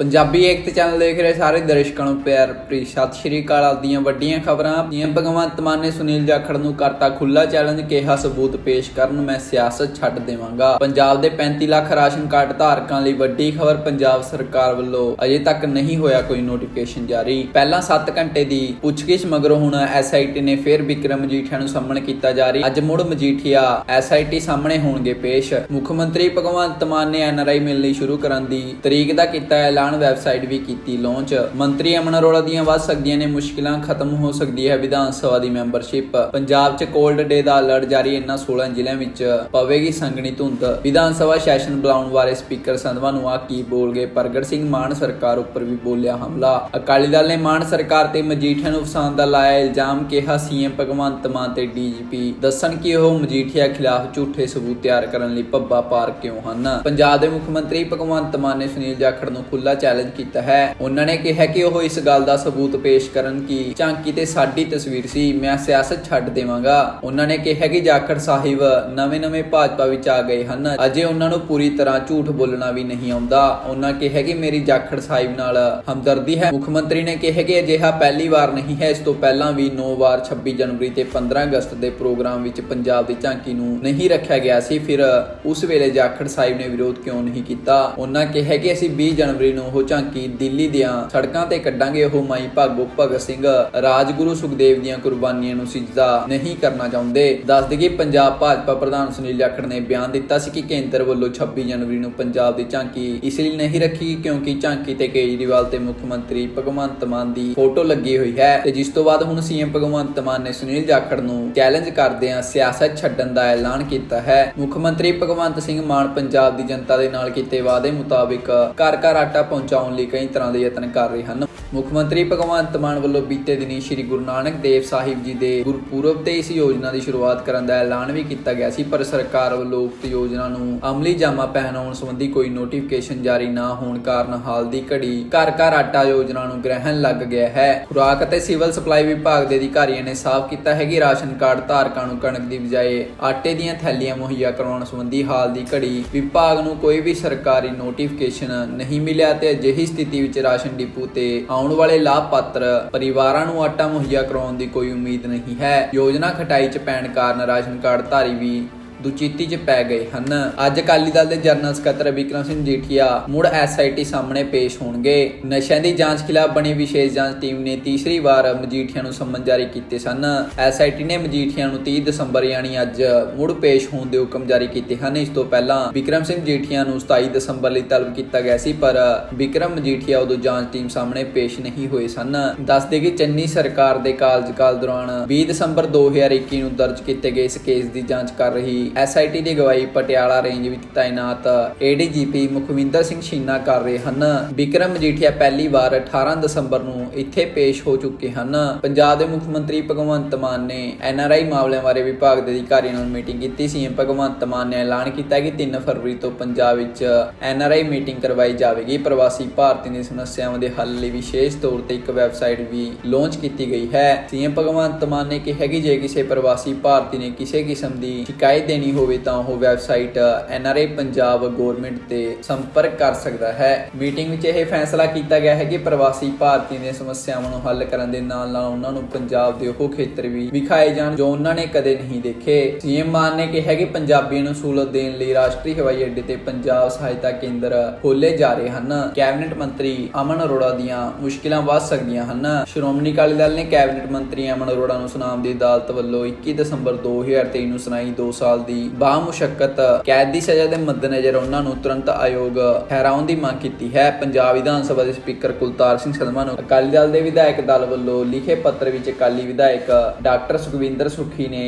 ਪੰਜਾਬੀ ਏਕਤਾ channel ਦੇਖ ਰਹੇ ਸਾਰੇ ਦਰਸ਼ਕਾਂ ਨੂੰ ਪਿਆਰ ਭਰੀ ਸਤਿ ਸ਼੍ਰੀ ਅਕਾਲ। ਆਪਦੀਆਂ ਵੱਡੀਆਂ ਖਬਰਾਂ ਜਿਵੇਂ ਭਗਵੰਤ ਮਾਨ ਨੇ ਸੁਨੀਲ ਜਾਖੜ ਨੂੰ ਕਰਤਾ ਖੁੱਲਾ ਚੈਲੰਜ ਕਿਹਾ ਸਬੂਤ ਪੇਸ਼ ਕਰਨ, ਮੈਂ ਸਿਆਸਤ ਛੱਡ ਦੇਵਾਂਗਾ। ਪੰਜਾਬ ਦੇ 35 ਲੱਖ ਰਾਸ਼ਨ ਕਾਰਡ ਧਾਰਕਾਂ ਲਈ ਵੱਡੀ ਖਬਰ ਪੰਜਾਬ ਸਰਕਾਰ ਵੱਲੋਂ। ਅਜੇ ਤੱਕ ਨਹੀਂ ਹੋਇਆ ਕੋਈ ਨੋਟੀਫਿਕੇਸ਼ਨ ਜਾਰੀ। ਪਹਿਲਾਂ 7 ਘੰਟੇ ਦੀ ਪੁੱਛਗਿੱਛ, ਮਗਰੋਂ ਹੁਣ ਐਸਆਈਟੀ ਨੇ ਫਿਰ ਵਿਕਰਮ ਮਜੀਠੀਆ ਨੂੰ ਸਾਹਮਣੇ ਕੀਤਾ ਜਾਰੀ। ਅੱਜ ਮੁੜ ਮਜੀਠੀਆ ਐਸਆਈਟੀ ਸਾਹਮਣੇ ਹੋਣਗੇ ਪੇਸ਼। ਮੁੱਖ ਮੰਤਰੀ ਭਗਵੰਤ ਮਾਨ ਨੇ ਐਨਆਰਆਈ ਮਿਲਣੀ ਸ਼ੁਰੂ ਕਰਨ ਦੀ ਤਰੀਕ ਦਾ ਕੀਤਾ ਐਲਾਨ। ਵੈਬਸਾਈਟ ਵੀ ਕੀਤੀ ਲਾਂਚ। ਮੰਤਰੀ ਅਮਨ ਅਰੋੜਾ ਦੀਆਂ ਵੱਧ ਸਕਦੀਆਂ ਨੇ ਮੁਸ਼ਕਿਲਾਂ ਖਤਮ ਹੋ ਸਕਦੀ ਹੈ। ਵਿਧਾਨ ਸਭਾ ਦੀ ਮੈਂਬਰਸ਼ਿਪ। ਪੰਜਾਬ 'ਚ ਕੋਲਡ ਡੇ ਦਾ ਅਲਰਟ ਜਾਰੀ ਇਨ੍ਹਾਂ 16 ਜ਼ਿਲ੍ਹਿਆਂ ਵਿੱਚ। ਪਵੇਗੀ ਸੰਘਣੀ ਧੁੰਦ। ਵਿਧਾਨ ਸਭਾ ਸੈਸ਼ਨ ਬੁਲਾਉਣ ਬਾਰੇ ਸਪੀਕਰ ਸੰਧਵਾ ਨੂੰ ਆ ਕੀ ਬੋਲ ਗਏ? ਪ੍ਰਗਟ ਸਿੰਘ ਮਾਨ ਸਰਕਾਰ ਉੱਪਰ ਵੀ ਬੋਲਿਆ ਹਮਲਾ। ਅਕਾਲੀ ਦਲ ਨੇ ਮਾਨ ਸਰਕਾਰ ਤੇ ਮਜੀਠੀਆ ਨੂੰ ਫਸਾਉਣ ਦਾ ਲਾਇਆ ਇਲਜ਼ਾਮ ਕਿਹਾ ਸੀਐਮ ਭਗਵੰਤ ਮਾਨ ਤੇ ਡੀਜੀਪੀ। ਦੱਸਣ ਕਿ ਉਹ ਮਜੀਠੀਆ ਖਿਲਾਫ ਝੂਠੇ ਸਬੂਤ ਤਿਆਰ ਕਰਨ ਲਈ ਪੱਬਾ ਪਾਰ ਕਿਉਂ ਹਨ? ਪੰਜਾਬ ਦੇ ਮੁੱਖ ਮੰਤਰੀ ਭਗਵੰਤ ਮਾਨ ਨੇ ਸੁਨੀਲ ਜਾਖੜ ਨੂੰ ਖੁੱਲਾ ਚੈਲੰਜ ਕੀਤਾ ਹੈ। ਉਹਨਾਂ ਨੇ ਕਿਹਾ ਕਿ ਉਹ ਇਸ ਗੱਲ ਦਾ ਸਬੂਤ ਪੇਸ਼ ਕਰਨ ਕਿ ਝਾਂਕੀ ਤੇ ਸਾਡੀ ਤਸਵੀਰ ਸੀ, ਮੈਂ ਸਿਆਸਤ ਛੱਡ ਦੇਵਾਂਗਾ। ਉਹਨਾਂ ਨੇ ਕਿਹਾ ਕਿ ਜਾਖੜ ਸਾਹਿਬ ਨਵੇਂ-ਨਵੇਂ ਭਾਜਪਾ ਵਿੱਚ ਆ ਗਏ ਹਨ। ਅਜੇ ਉਹਨਾਂ ਨੂੰ ਪੂਰੀ ਤਰ੍ਹਾਂ ਝੂਠ ਬੋਲਣਾ ਵੀ ਨਹੀਂ ਆਉਂਦਾ। ਉਹਨਾਂ ਕਿਹਾ ਕਿ ਮੇਰੀ ਜਾਖੜ ਸਾਹਿਬ ਨਾਲ ਹਮਦਰਦੀ ਹੈ। ਮੁੱਖ ਮੰਤਰੀ ਨੇ ਕਿਹਾ ਕਿ ਅਜਿਹਾ ਪਹਿਲੀ ਵਾਰ ਨਹੀਂ ਹੈ। ਇਸ ਤੋਂ ਪਹਿਲਾਂ ਵੀ 9 ਵਾਰ 26 ਜਨਵਰੀ ਤੇ 15 ਅਗਸਤ ਦੇ ਪ੍ਰੋਗਰਾਮ ਵਿੱਚ ਪੰਜਾਬ ਦੀ ਝਾਂਕੀ ਨੂੰ ਨਹੀਂ ਰੱਖਿਆ ਗਿਆ ਸੀ। ਫਿਰ ਉਸ ਵੇਲੇ ਜਾਖੜ ਸਾਹਿਬ ਨੇ ਵਿਰੋਧ ਕਿਉਂ ਨਹੀਂ ਕੀਤਾ? ਉਹਨਾਂ ਕਿਹਾ ਕਿ ਅਸੀਂ 20 ਜਨਵਰੀ ਨੂੰ ਉਹ ਝਾਂਕੀ ਦਿੱਲੀ ਦੀਆਂ ਸੜਕਾਂ ਤੇ ਕੱਢਾਂਗੇ, ਉਹ ਮਾਈ ਭਾਗੋ ਭਗਤ ਸਿੰਘ। ਰਾਜਗੁਰੂ ਸੁਖਦੇਵ ਦੀਆਂ ਕੁਰਬਾਨੀਆਂ ਨੂੰ ਸਿਜਦਾ ਨਹੀਂ ਕਰਨਾ ਚਾਹੁੰਦੇ। ਦੱਸ ਦਈਏ, ਪੰਜਾਬ ਭਾਜਪਾ ਪ੍ਰਧਾਨ ਸੁਨੀਲ ਜਾਖੜ ਨੇ ਬਿਆਨ ਦਿੱਤਾ ਸੀ ਕਿ ਕੇਂਦਰ ਵੱਲੋਂ 26 ਜਨਵਰੀ ਨੂੰ ਪੰਜਾਬ ਦੀ ਝਾਂਕੀ ਇਸ ਲਈ ਨਹੀਂ ਰੱਖੀ ਕਿਉਂਕਿ ਝਾਂਕੀ ਤੇ ਕੇਜਰੀਵਾਲ ਤੇ ਮੁੱਖ ਮੰਤਰੀ ਭਗਵੰਤ ਮਾਨ ਦੀ ਫੋਟੋ ਲੱਗੀ ਹੋਈ ਹੈ। ਤੇ ਜਿਸ ਤੋਂ ਬਾਅਦ ਹੁਣ ਸੀਐਮ ਭਗਵੰਤ ਮਾਨ ਨੇ ਸੁਨੀਲ ਜਾਖੜ ਨੂੰ ਚੈਲੰਜ ਕਰਦਿਆਂ ਸਿਆਸਤ ਛੱਡਣ ਦਾ ਐਲਾਨ ਕੀਤਾ ਹੈ। ਮੁੱਖ ਮੰਤਰੀ ਭਗਵੰਤ ਸਿੰਘ ਮਾਨ ਪੰਜਾਬ ਦੀ ਜਨਤਾ ਦੇ ਨਾਲ ਕੀਤੇ ਵਾਅਦੇ ਮੁਤਾਬਿਕ ਘਰ ਘਰ ਆਟਾ ਪਹੁੰਚਾਉਣ ਲਈ ਕਈ ਤਰ੍ਹਾਂ ਦੇ ਯਤਨ ਕਰ ਰਹੇ ਹਨ। ਮੁੱਖ ਮੰਤਰੀ ਭਗਵੰਤ ਮਾਨ ਵੱਲੋਂ ਬੀਤੇ ਦਿਨੀ ਸ੍ਰੀ ਗੁਰੂ ਨਾਨਕ ਦੇਵ ਸਾਹਿਬ ਜੀ ਦੇ ਗੁਰਪੁਰਬ ਤੇ ਇਸ ਯੋਜਨਾ ਦੀ ਸ਼ੁਰੂਆਤ ਕਰਨ ਦਾ ਐਲਾਨ ਵੀ ਕੀਤਾ ਗਿਆ ਸੀ, ਪਰ ਸਰਕਾਰ ਵੱਲੋਂ ਉਕਤ ਯੋਜਨਾ ਨੂੰ ਅਮਲੀ ਜਾਮਾ ਪਹਿਨਾਉਣ ਸੰਬੰਧੀ ਕੋਈ ਨੋਟੀਫਿਕੇਸ਼ਨ ਜਾਰੀ ਨਾ ਹੋਣ ਕਾਰਨ ਹਾਲ ਦੀ ਘੜੀ ਘਰ ਘਰ ਆਟਾ ਯੋਜਨਾ ਨੂੰ ਗ੍ਰਹਿਣ ਲੱਗ ਗਿਆ ਹੈ। ਖੁਰਾਕ ਅਤੇ ਸਿਵਲ ਸਪਲਾਈ ਵਿਭਾਗ ਦੇ ਅਧਿਕਾਰੀਆਂ ਨੇ ਸਾਫ਼ ਕੀਤਾ ਹੈ ਕਿ ਰਾਸ਼ਨ ਕਾਰਡ ਧਾਰਕਾਂ ਨੂੰ ਕਣਕ ਦੀ ਬਜਾਏ ਆਟੇ ਦੀਆਂ ਥੈਲੀਆਂ ਮੁਹੱਈਆ ਕਰਵਾਉਣ ਸੰਬੰਧੀ ਹਾਲ ਦੀ ਘੜੀ ਵਿਭਾਗ ਨੂੰ ਕੋਈ ਵੀ ਸਰਕਾਰੀ ਨੋਟੀਫਿਕੇਸ਼ਨ ਨਹੀਂ ਮਿਲਿਆ ਤੇ ਅਜਿਹੀ ਸਥਿਤੀ ਵਿੱਚ ਰਾਸ਼ਨ ਡਿਪੂ ਤੇ ਆਉਣ ਵਾਲੇ ਲਾਭਪਾਤਰ ਪਰਿਵਾਰਾਂ ਨੂੰ ਆਟਾ ਮੁਹੱਈਆ ਕਰਾਉਣ ਦੀ ਕੋਈ ਉਮੀਦ ਨਹੀਂ ਹੈ। ਯੋਜਨਾ ਖਟਾਈ 'ਚ ਪੈਣ ਕਾਰਨ ਰਾਸ਼ਨ ਕਾਰਡ ਧਾਰੀ ਵੀ ਦੁਚਿੱਤੀ 'ਚ ਪੈ ਗਏ ਹਨ। ਅੱਜ ਅਕਾਲੀ ਦਲ ਦੇ ਜਨਰਲ ਸਕੱਤਰ ਵਿਕਰਮ ਸਿੰਘ ਜੀਠੀਆ ਮੁੜ ਐਸਆਈਟੀ ਸਾਹਮਣੇ ਪੇਸ਼ ਹੋਣਗੇ। ਨਸ਼ਿਆਂ ਦੀ ਜਾਂਚ ਖਿਲਾਫ ਬਣੀ ਵਿਸ਼ੇਸ਼ ਜਾਂਚ ਟੀਮ ਨੇ ਤੀਸਰੀ ਵਾਰ ਮਜੀਠੀਆ ਨੂੰ ਸੰਮਨ ਜਾਰੀ ਕੀਤੇ ਸਨ। ਐਸਆਈਟੀ ਨੇ ਮਜੀਠੀਆ ਨੂੰ 30 ਦਸੰਬਰ ਯਾਨੀ ਅੱਜ ਮੁੜ ਪੇਸ਼ ਹੋਣ ਦੇ ਹੁਕਮ ਜਾਰੀ ਕੀਤੇ ਹਨ। ਇਸ ਤੋਂ ਪਹਿਲਾਂ ਵਿਕਰਮ ਸਿੰਘ ਜੀਠੀਆ ਨੂੰ 27 ਦਸੰਬਰ ਲਈ ਤਲਬ ਕੀਤਾ ਗਿਆ ਸੀ, ਪਰ ਵਿਕਰਮ ਮਜੀਠੀਆ ਉਦੋਂ ਜਾਂਚ ਟੀਮ ਸਾਹਮਣੇ ਪੇਸ਼ ਨਹੀਂ ਹੋਏ ਸਨ। ਦੱਸਦੇ ਕਿ ਚੰਨੀ ਸਰਕਾਰ ਦੇ ਕਾਰਜਕਾਲ ਦੌਰਾਨ 20 ਦਸੰਬਰ 2021 ਨੂੰ ਦਰਜ ਕੀਤੇ ਗਏ ਇਸ ਕੇਸ ਦੀ ਜਾਂਚ ਕਰ ਰਹੀ ਐਸਆਈਟੀ ਦੀ ਗਵਾਹੀ ਪਟਿਆਲਾ ਰੇਂਜ ਵਿੱਚ ਤਾਇਨਾਤ ਏਡੀਜੀਪੀ ਮੁਖਵਿੰਦਰ ਸਿੰਘ ਛੀਨਾ ਕਰ ਰਹੇ ਹਨ। ਵਿਕਰਮ ਮਜੀਠੀਆ ਪਹਿਲੀ ਵਾਰ 18 ਦਸੰਬਰ ਨੂੰ ਇੱਥੇ ਪੇਸ਼ ਹੋ ਚੁੱਕੇ ਹਨ। ਪੰਜਾਬ ਦੇ ਮੁੱਖ ਮੰਤਰੀ ਭਗਵੰਤ ਮਾਨ ਨੇ ਐਨਆਰਆਈ ਮਾਮਲਿਆਂ ਬਾਰੇ ਵਿਭਾਗ ਦੇ ਅਧਿਕਾਰੀਆਂ ਨਾਲ ਮੀਟਿੰਗ ਕੀਤੀ। ਸੀ ਭਗਵੰਤ ਮਾਨ ਨੇ ਐਲਾਨ ਕੀਤਾ ਕਿ 3 ਫਰਵਰੀ ਤੋਂ ਪੰਜਾਬ ਵਿੱਚ ਐਨਆਰਆਈ ਮੀਟਿੰਗ ਕਰਵਾਈ ਜਾਵੇਗੀ। ਪ੍ਰਵਾਸੀ ਭਾਰਤੀ ਦੀ ਸਮੱਸਿਆਵਾਂ ਦੇ ਹੱਲ ਲਈ ਵਿਸ਼ੇਸ਼ ਤੌਰ ਤੇ ਇੱਕ ਵੈਬਸਾਈਟ ਵੀ ਲਾਂਚ ਕੀਤੀ ਗਈ ਹੈ। ਸੀਐਮ ਭਗਵੰਤ ਮਾਨ ਨੇ ਕਿਹਾ ਕਿ ਜੇ ਕਿਸੇ ਪ੍ਰਵਾਸੀ ਭਾਰਤੀ ਨੇ ਕਿਸੇ ਕਿਸਮ ਦੀ ਸ਼ਿਕਾਇਤ ਦੇਣੀ ਹੋਵੇ ਤਾਂ ਉਹ ਵੈਬਸਾਈਟ ਐਨਆਰਆਈ ਪੰਜਾਬ ਗਵਰਨਮੈਂਟ ਤੇ ਸੰਪਰਕ ਕਰ ਸਕਦਾ ਹੈ। ਮੀਟਿੰਗ ਵਿੱਚ ਇਹ ਫੈਸਲਾ ਕੀਤਾ ਗਿਆ ਹੈ ਕਿ ਪ੍ਰਵਾਸੀ ਭਾਰਤੀਆਂ ਦੀਆਂ ਸਮੱਸਿਆਵਾਂ ਨੂੰ ਹੱਲ ਕਰਨ ਦੇ ਨਾਲ ਨਾਲ ਉਹਨਾਂ ਨੂੰ ਪੰਜਾਬ ਦੇ ਉਹ ਖੇਤਰ ਵੀ ਵਿਖਾਏ ਜਾਣ ਜੋ ਉਹਨਾਂ ਨੇ ਕਦੇ ਨਹੀਂ ਦੇਖੇ। ਸੀਐਮ ਮਾਨ ਨੇ ਕਿਹਾ ਕਿ ਪੰਜਾਬੀਆਂ ਨੂੰ ਸਹੂਲਤ ਦੇਣ ਲਈ ਰਾਸ਼ਟਰੀ ਹਵਾਈ ਅੱਡੇ ਤੇ ਪੰਜਾਬ ਸਹਾਇਤਾ ਕੇਂਦਰ ਖੋਲੇ ਜਾ ਰਹੇ ਹਨ। ਕੈਬਨਿਟ ਮੰਤਰੀ ਅਮਨ ਅਰੋੜਾ ਦੀਆਂ ਮੁਸ਼ਕਿਲਾਂ ਵੱਧ ਸਕਦੀਆਂ ਹਨ। ਸ਼੍ਰੋਮਣੀ ਅਕਾਲੀ ਦਲ ਨੇ ਕੈਬਨਿਟ ਮੰਤਰੀ ਅਮਨ ਅਰੋੜਾ ਨੂੰ ਸੁਨਾਮ ਦੀ ਅਦਾਲਤ ਵੱਲੋਂ 21 ਦਸੰਬਰ 2023 ਨੂੰ ਸੁਣਾਈ 2 ਸਾਲ ਦੀ ਬਾਹ ਮੁਸ਼ੱਕਤ ਕੈਦ ਦੀ ਸਜ਼ਾ ਦੇ ਮੱਦੇਨਜ਼ਰ ਉਹਨਾਂ ਨੂੰ ਤੁਰੰਤ ਆਯੋਗ ਠਹਿਰਾਉਣ ਦੀ ਮੰਗ ਕੀਤੀ ਹੈ। ਪੰਜਾਬ ਵਿਧਾਨ ਸਭਾ ਦੇ ਸਪੀਕਰ ਕੁਲਤਾਰ ਸਿੰਘ ਸੰਧਵਾ ਨੂੰ ਅਕਾਲੀ ਦਲ ਦੇ ਵਿਧਾਇਕ ਦਲ ਵੱਲੋਂ ਲਿਖੇ ਪੱਤਰ ਵਿੱਚ ਅਕਾਲੀ ਵਿਧਾਇਕ ਡਾਕਟਰ ਸੁਖਵਿੰਦਰ ਸੁਖੀ ਨੇ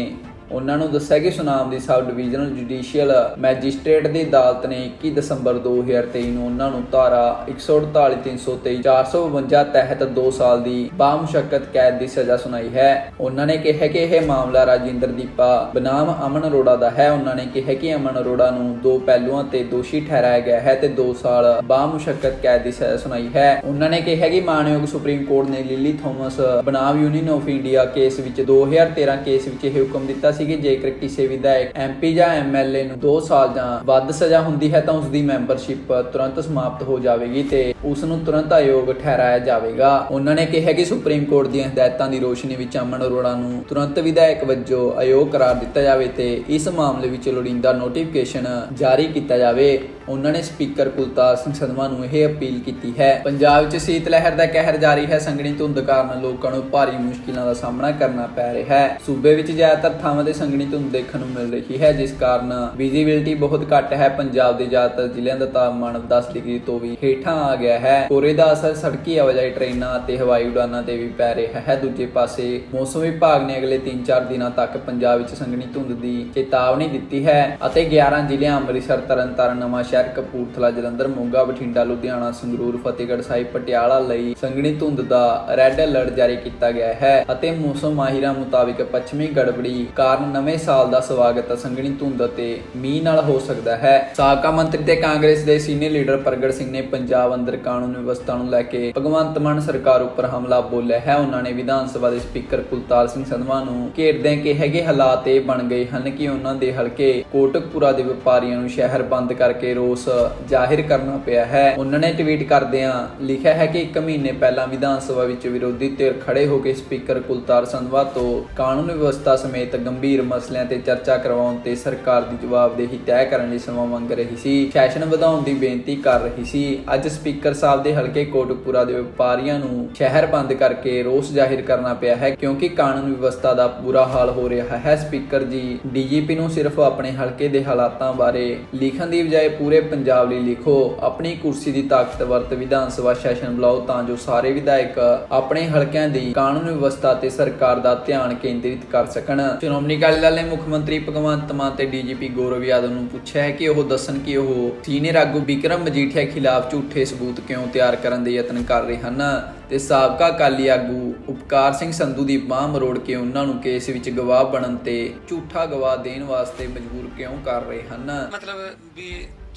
ਉਹਨਾਂ ਨੂੰ ਦੱਸਿਆ ਕਿ ਸੁਨਾਮ ਦੀ ਸਬ ਡਿਵੀਜ਼ਨਲ ਜੁਡੀਸ਼ੀਅਲ ਮੈਜਿਸਟ੍ਰੇਟ ਦੀ ਅਦਾਲਤ ਨੇ 21 ਦਸੰਬਰ 2023 ਨੂੰ ਉਹਨਾਂ ਨੂੰ ਧਾਰਾ 148 323 452 ਤਹਿਤ 2 ਸਾਲ ਦੀ ਬਾਮਸ਼ਕਤ ਕੈਦ ਦੀ ਸਜ਼ਾ ਸੁਣਾਈ ਹੈ। ਉਹਨਾਂ ਨੇ ਕਿਹਾ ਕਿ ਇਹ ਮਾਮਲਾ ਰਾਜਿੰਦਰ ਦੀਪਾ ਬਨਾਮ ਅਮਨ ਅਰੋੜਾ ਦਾ ਹੈ। ਉਹਨਾਂ ਨੇ ਕਿਹਾ ਕਿ ਅਮਨ ਅਰੋੜਾ ਨੂੰ ਦੋ ਪਹਿਲੂਆਂ ਤੇ ਦੋਸ਼ੀ ਠਹਿਰਾਇਆ ਗਿਆ ਹੈ ਤੇ 2 ਸਾਲ ਬਾਮਸ਼ਕਤ ਕੈਦ ਦੀ ਸਜ਼ਾ ਸੁਣਾਈ ਹੈ। ਉਹਨਾਂ ਨੇ ਕਿਹਾ ਕਿ ਮਾਨਯੋਗ ਸੁਪਰੀਮ ਕੋਰਟ ਨੇ ਲਿਲੀ ਥੋਮਸ ਬਨਾਮ ਯੂਨੀਅਨ ਆਫ ਇੰਡੀਆ ਕੇਸ ਵਿੱਚ 2013 ਕੇਸ ਵਿੱਚ ਇਹ ਹੁਕਮ ਦਿੱਤਾ ਸੀ ਕਿ ਜੇਕਰ ਕਿਸੇ ਵਿਧਾਇਕ ਐਮਪੀ ਜਾਂ ਐਮਐਲਏ ਨੂੰ 2 ਸਾਲ ਜਾਂ ਵੱਧ ਸਜ਼ਾ ਹੁੰਦੀ ਹੈ, ਤਾਂ ਉਸ ਦੀ ਮੈਂਬਰਸ਼ਿਪ ਤੁਰੰਤ ਸਮਾਪਤ ਹੋ ਜਾਵੇਗੀ ਤੇ ਉਸ ਨੂੰ ਤੁਰੰਤ ਅਯੋਗ ਠਹਿਰਾਇਆ ਜਾਵੇਗਾ। ਉਹਨਾਂ ਨੇ ਕਿਹਾ ਕਿ ਸੁਪਰੀਮ ਕੋਰਟ ਦੀਆਂ ਹਦਾਇਤਾਂ ਦੀ ਰੋਸ਼ਨੀ ਵਿੱਚ ਅਮਨ ਅਰੋੜਾ ਨੂੰ ਤੁਰੰਤ ਵਿਧਾਇਕ ਵਜੋਂ ਅਯੋਗ ਕਰਾਰ ਦਿੱਤਾ ਜਾਵੇ ਤੇ ਇਸ ਮਾਮਲੇ ਵਿੱਚ ਲੋੜੀਂਦਾ ਨੋਟੀਫਿਕੇਸ਼ਨ ਜਾਰੀ ਕੀਤਾ ਜਾਵੇ। ਉਹਨਾਂ ਨੇ ਸਪੀਕਰ ਕੁਲਤਾਰ ਸਿੰਘ ਸੰਧਵਾ ਨੂੰ ਇਹ ਅਪੀਲ ਕੀਤੀ ਹੈ। ਪੰਜਾਬ ਵਿੱਚ ਸੀਤ ਲਹਿਰ ਦਾ ਕਹਿਰ ਜਾਰੀ ਹੈ। ਸੰਘਣੀ ਧੁੰਦ ਕਾਰਨ ਲੋਕਾਂ ਨੂੰ ਭਾਰੀ ਮੁਸ਼ਕਿਲਾਂ ਦਾ ਸਾਹਮਣਾ ਕਰਨਾ ਪੈ ਰਿਹਾ ਹੈ। ਸੂਬੇ ਵਿੱਚ ਜ਼ਿਆਦਾਤਰ ਥਾਵਾਂ ਤੇ ਸੰਘਣੀ ਧੁੰਦ ਦੇਖਣ ਨੂੰ ਮਿਲ ਰਹੀ ਹੈ, ਜਿਸ ਕਾਰਨ ਵਿਜ਼ਿਬਿਲਟੀ ਬਹੁਤ ਘੱਟ ਹੈ। ਪੰਜਾਬ ਦੇ ਜ਼ਿਆਦਾਤਰ ਜ਼ਿਲ੍ਹਿਆਂ ਦਾ ਤਾਪਮਾਨ 10 ਡਿਗਰੀ ਤੋਂ ਵੀ ਹੇਠਾਂ ਆ ਗਿਆ ਹੈ। ਕੋਰੇ ਦਾ ਅਸਰ ਸੜਕੀ ਆਵਾਜਾਈ ਟ੍ਰੇਨਾਂ ਅਤੇ ਹਵਾਈ ਉਡਾਨਾਂ ਤੇ ਵੀ ਪੈ ਰਿਹਾ ਹੈ। ਦੂਜੇ ਪਾਸੇ, ਮੌਸਮ ਵਿਭਾਗ ਨੇ ਅਗਲੇ 3-4 ਦਿਨਾਂ ਤੱਕ ਪੰਜਾਬ ਵਿੱਚ ਸੰਘਣੀ ਧੁੰਦ ਦੀ ਚੇਤਾਵਨੀ ਦਿੱਤੀ ਹੈ ਅਤੇ 11 ਜ਼ਿਲ੍ਹਿਆਂ ਅੰਮ੍ਰਿਤਸਰ, ਤਰਨਤਾਰਨ, ਨਵਾਂਸ਼ਹਿਰ ਕਪੂਰਥਲਾ, ਜਲੰਧਰ, ਮੋਗਾ, ਬਠਿੰਡਾ, ਲੁਧਿਆਣਾ, ਸੰਗਰੂਰ, ਫਤਿਹਗੜ੍ਹ ਸਾਹਿਬ, ਪਟਿਆਲਾ ਲਈ ਸੰਘਣੀ ਧੁੰਦ ਦਾ ਰੈੱਡ ਅਲਰਟ ਜਾਰੀ ਕੀਤਾ ਗਿਆ ਹੈ ਅਤੇ ਮੌਸਮ ਮਾਹਿਰਾਂ ਮੁਤਾਬਿਕ ਪੱਛਮੀ ਗੜਬੜੀ ਕਾਰਨ ਨਵੇਂ ਸਾਲ ਦਾ ਸਵਾਗਤ ਸੰਘਣੀ ਧੁੰਦ ਅਤੇ ਮੀਂਹ ਨਾਲ ਹੋ ਸਕਦਾ ਹੈ। ਸਾਬਕਾ ਮੰਤਰੀ ਤੇ ਕਾਂਗਰਸ ਦੇ ਸੀਨੀਅਰ ਲੀਡਰ ਪ੍ਰਗਟ ਸਿੰਘ ਨੇ ਪੰਜਾਬ ਅੰਦਰ ਕਾਨੂੰਨ ਵਿਵਸਥਾ ਨੂੰ ਲੈ ਕੇ ਭਗਵੰਤ ਮਾਨ ਸਰਕਾਰ ਉੱਪਰ ਹਮਲਾ ਬੋਲਿਆ ਹੈ। ਉਹਨਾਂ ਨੇ ਵਿਧਾਨ ਸਭਾ ਦੇ ਸਪੀਕਰ ਕੁਲਤਾਰ ਸਿੰਘ ਸੰਧਵਾ ਨੂੰ ਘੇਰਦਿਆਂ ਕਿਹਾ ਕਿ ਹਾਲਾਤ ਇਹ ਬਣ ਗਏ ਹਨ ਕਿ ਉਹਨਾਂ ਦੇ ਹਲਕੇ ਕੋਟਕਪੁਰਾ ਦੇ ਵਪਾਰੀਆਂ ਨੂੰ ਸ਼ਹਿਰ ਬੰਦ ਕਰਕੇ ਰੋਸ ਜ਼ਾਹਿਰ ਕਰਨਾ ਪਿਆ ਹੈ। ਉਹਨਾਂ ਨੇ ਟਵੀਟ ਕਰਦਿਆਂ ਲਿਖਿਆ ਹੈ ਕਿ ਇੱਕ ਮਹੀਨੇ ਪਹਿਲਾਂ ਵਿਧਾਨ ਸਭਾ ਵਿੱਚ ਵਿਰੋਧੀ ਧਿਰ ਖੜੇ ਹੋ ਕੇ ਸਪੀਕਰ ਕੁਲਤਾਰ ਸੰਧਵਾ ਤੋਂ ਕਾਨੂੰਨ ਵਿਵਸਥਾ ਸਮੇਤ ਗੰਭੀਰ ਮਸਲਿਆਂ ਤੇ ਚਰਚਾ ਕਰਵਾਉਣ ਤੇ ਸਰਕਾਰ ਦੀ ਜਵਾਬਦੇਹੀ ਤੈਅ ਕਰਨ ਲਈ ਸਮਾਂ ਮੰਗ ਰਹੀ ਸੀ। ਸੈਸ਼ਨ ਵਧਾਉਣ ਦੀ ਬੇਨਤੀ ਕਰ ਰਹੀ ਸੀ। ਅੱਜ ਸਪੀਕਰ ਸਾਹਿਬ ਦੇ ਹਲਕੇ ਕੋਟਕਪੁਰਾ ਦੇ ਵਪਾਰੀਆਂ ਨੂੰ ਸ਼ਹਿਰ ਬੰਦ ਕਰਕੇ ਰੋਸ ਜ਼ਾਹਿਰ ਕਰਨਾ ਪਿਆ ਹੈ ਕਿਉਂਕਿ ਕਾਨੂੰਨ ਵਿਵਸਥਾ ਦਾ ਬੁਰਾ ਹਾਲ ਹੋ ਰਿਹਾ ਹੈ। ਸਪੀਕਰ ਜੀ, ਡੀਜੀਪੀ ਨੂੰ ਸਿਰਫ ਆਪਣੇ ਹਲਕੇ ਦੇ ਹਾਲਾਤਾਂ ਬਾਰੇ ਲਿਖਣ ਦੀ ਬਜਾਏ ਪੂਰੇ ਪੰਜਾਬ ਲਈ ਲਿਖੋ। ਆਪਣੀ ਕੁਰਸੀ ਦੀ ਤਾਕਤ ਵਰਤ ਵਿਧਾਨ ਸਭਾ ਸੈਸ਼ਨ ਬੁਲਾਓ ਤਾਂ ਜੋ ਸਾਰੇ ਵਿਧਾਇਕ ਆਪਣੇ ਹਲਕਿਆਂ ਦੀ ਕਾਨੂੰਨ ਵਿਵਸਥਾ ਤੇ ਸਰਕਾਰ ਦਾ ਧਿਆਨ ਕੇਂਦਰਿਤ ਕਰ ਸਕਣ। ਸ਼੍ਰੋਮਣੀ ਅਕਾਲੀ ਦਲ ਨੇ ਮੁੱਖ ਮੰਤਰੀ ਭਗਵੰਤ ਮਾਨ ਤੇ ਡੀਜੀਪੀ ਗੌਰਵ ਯਾਦਵ ਨੂੰ ਪੁੱਛਿਆ ਹੈ ਕਿ ਉਹ ਦੱਸਣ ਕਿ ਉਹ ਸੀਨੀਅਰ ਆਗੂ ਵਿਕਰਮ ਮਜੀਠੀਆ ਖਿਲਾਫ ਝੂਠੇ ਸਬੂਤ ਕਿਉਂ ਤਿਆਰ ਕਰਨ ਦੇ ਯਤਨ ਕਰ ਰਹੇ ਹਨ? ਤੇ ਸਾਬਕਾ ਅਕਾਲੀ ਆਗੂ ਉਪਕਾਰ ਸਿੰਘ ਸੰਧੂ ਦੀ ਬਾਹ ਮਰੋੜ ਕੇ ਉਹਨਾਂ ਨੂੰ ਕੇਸ ਵਿੱਚ ਗਵਾਹ ਬਣਨ ਤੇ ਝੂਠਾ ਗਵਾਹ ਦੇਣ ਵਾਸਤੇ ਮਜਬੂਰ ਕਿਉਂ ਕਰ ਰਹੇ ਹਨ? ਮਤਲਬ ਵੀ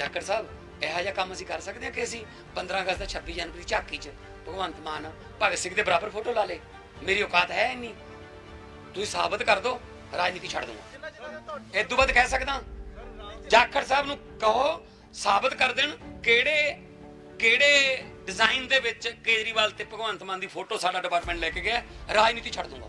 ਜਾਖੜ ਸਾਹਿਬ ਇਹੋ ਜਿਹਾ ਕੰਮ ਅਸੀਂ ਕਰ ਸਕਦੇ ਹਾਂ ਕਿ ਅਸੀਂ 15 ਅਗਸਤ ਦਾ 26 ਜਨਵਰੀ ਝਾਕੀ 'ਚ ਭਗਵੰਤ ਮਾਨ ਭਗਤ ਸਿੰਘ ਦੇ ਬਰਾਬਰ ਫੋਟੋ ਲਾ ਲੇ ਮੇਰੀ ਔਕਾਤ ਹੈ ਨਹੀਂ ਤੁਸੀਂ ਸਾਬਤ ਕਰ ਦਿਓ ਰਾਜਨੀਤੀ ਛੱਡ ਦੂੰਗਾ ਇਹ ਤੋਂ ਬਾਅਦ ਕਹਿ ਸਕਦਾ। ਜਾਖੜ ਸਾਹਿਬ ਨੂੰ ਕਹੋ ਸਾਬਤ ਕਰ ਦੇਣ ਕਿਹੜੇ ਕਿਹੜੇ ਡਿਜ਼ਾਈਨ ਦੇ ਵਿੱਚ ਕੇਜਰੀਵਾਲ ਤੇ ਭਗਵੰਤ ਮਾਨ ਦੀ ਫੋਟੋ ਸਾਡਾ ਡਿਪਾਰਟਮੈਂਟ ਲੈ ਕੇ ਗਿਆ ਰਾਜਨੀਤੀ ਛੱਡ ਦੂੰਗਾ